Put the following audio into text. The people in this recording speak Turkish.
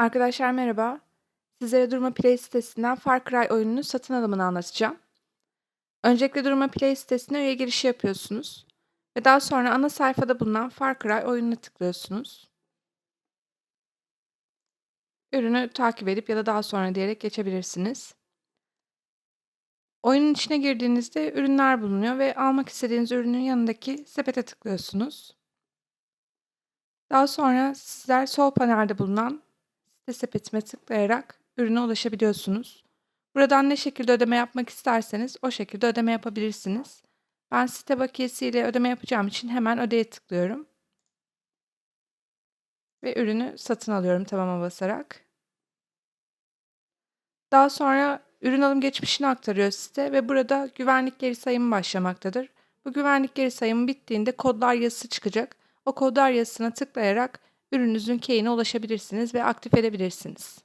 Arkadaşlar merhaba. Sizlere Durma Play sitesinden Far Cry oyununu satın alımını anlatacağım. Öncelikle Durma Play sitesine üye girişi yapıyorsunuz. Ve daha sonra ana sayfada bulunan Far Cry oyununa tıklıyorsunuz. Ürünü takip edip ya da daha sonra diyerek geçebilirsiniz. Oyunun içine girdiğinizde ürünler bulunuyor ve almak istediğiniz ürünün yanındaki sepete tıklıyorsunuz. Daha sonra sizler sol panelde bulunan site sepetime tıklayarak ürüne ulaşabiliyorsunuz. Buradan ne şekilde ödeme yapmak isterseniz o şekilde ödeme yapabilirsiniz. Ben site bakiyesiyle ödeme yapacağım için hemen ödeye tıklıyorum. Ve ürünü satın alıyorum tamama basarak. Daha sonra ürün alım geçmişini aktarıyor site ve burada güvenlik geri sayımı başlamaktadır. Bu güvenlik geri sayımı bittiğinde kodlar yazısı çıkacak. O kodlar yazısına tıklayarak ürününüzün keyine ulaşabilirsiniz ve aktif edebilirsiniz.